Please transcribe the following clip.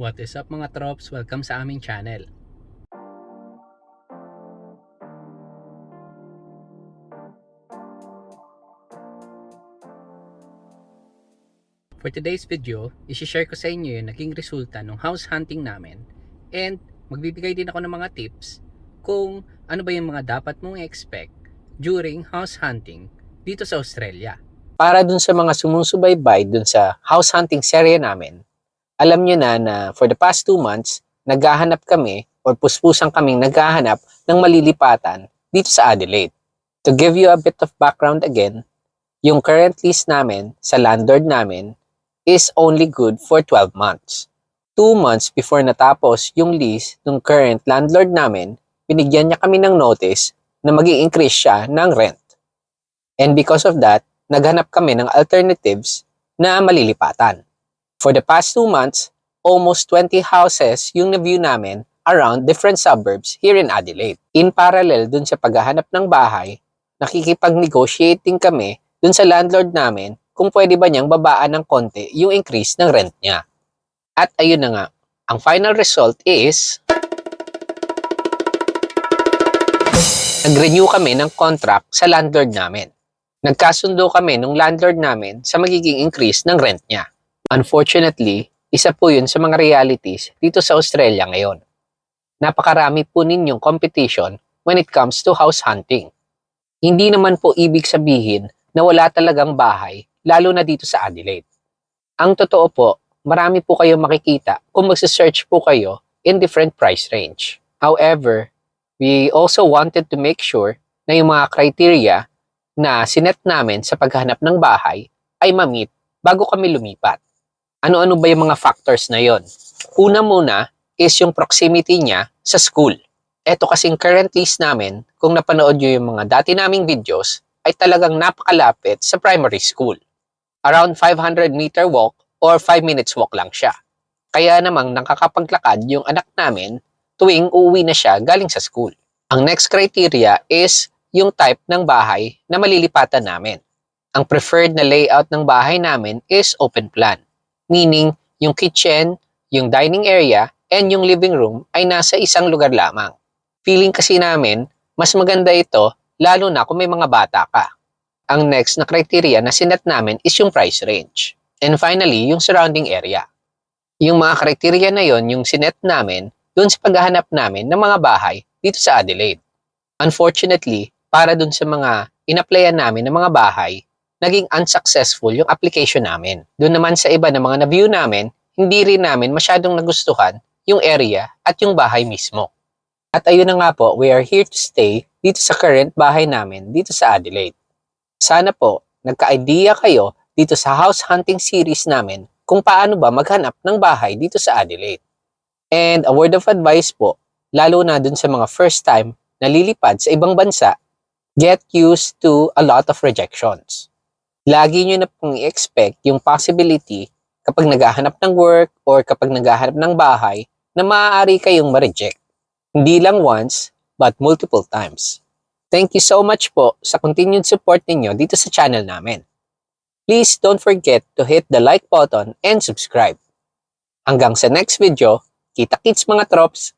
What is up mga trops? Welcome sa aming channel. For today's video, isi-share ko sa inyo yung naging resulta ng house hunting namin and magbibigay din ako ng mga tips kung ano ba yung mga dapat mong expect during house hunting dito sa Australia. Para dun sa mga sumusubaybay dun sa house hunting serye namin, alam nyo na na for the past two months, naghahanap kami or puspusang kaming naghahanap ng malilipatan dito sa Adelaide. To give you a bit of background again, yung current lease namin sa landlord namin is only good for 12 months. Two months before natapos yung lease ng current landlord namin, binigyan niya kami ng notice na mag increase siya ng rent. And because of that, naghanap kami ng alternatives na malilipatan. For the past two months, almost 20 houses yung na-view namin around different suburbs here in Adelaide. In parallel dun sa paghahanap ng bahay, nakikipag-negotiating kami dun sa landlord namin kung pwede ba niyang babaan ng konti yung increase ng rent niya. At ayun na nga, ang final result is nag-renew kami ng contract sa landlord namin. Nagkasundo kami nung landlord namin sa magiging increase ng rent niya. Unfortunately, isa po yun sa mga realities dito sa Australia ngayon. Napakarami po ninyong competition when it comes to house hunting. Hindi naman po ibig sabihin na wala talagang bahay, lalo na dito sa Adelaide. Ang totoo po, marami po kayong makikita kung magsa-search po kayo in different price range. However, we also wanted to make sure na yung mga criteria na sinet namin sa paghanap ng bahay ay ma-meet bago kami lumipat. Ano-ano ba yung mga factors na yon? Una muna is yung proximity niya sa school. Ito kasing current lease namin, kung napanood nyo yung mga dati naming videos, ay talagang napakalapit sa primary school. Around 500 meter walk or 5 minutes walk lang siya. Kaya namang nakakapaglakad yung anak namin tuwing uuwi na siya galing sa school. Ang next criteria is yung type ng bahay na malilipatan namin. Ang preferred na layout ng bahay namin is open plan. Meaning, yung kitchen, yung dining area, and yung living room ay nasa isang lugar lamang. Feeling kasi namin, mas maganda ito lalo na kung may mga bata ka. Ang next na criteria na sinet namin is yung price range. And finally, yung surrounding area. Yung mga criteria na yon yung sinet namin dun sa paghahanap namin ng mga bahay dito sa Adelaide. Unfortunately, para dun sa mga inaplayan namin ng mga bahay, naging unsuccessful yung application namin. Doon naman sa iba ng mga na-view namin, hindi rin namin masyadong nagustuhan yung area at yung bahay mismo. At ayun na nga po, we are here to stay dito sa current bahay namin dito sa Adelaide. Sana po, nagka-idea kayo dito sa house hunting series namin kung paano ba maghanap ng bahay dito sa Adelaide. And a word of advice po, lalo na dun sa mga first time na lilipad sa ibang bansa, get used to a lot of rejections. Lagi nyo na pong i-expect yung possibility kapag naghahanap ng work or kapag naghahanap ng bahay na maaari kayong ma-reject. Hindi lang once, but multiple times. Thank you so much po sa continued support ninyo dito sa channel namin. Please don't forget to hit the like button and subscribe. Hanggang sa next video, kita-kits mga trops!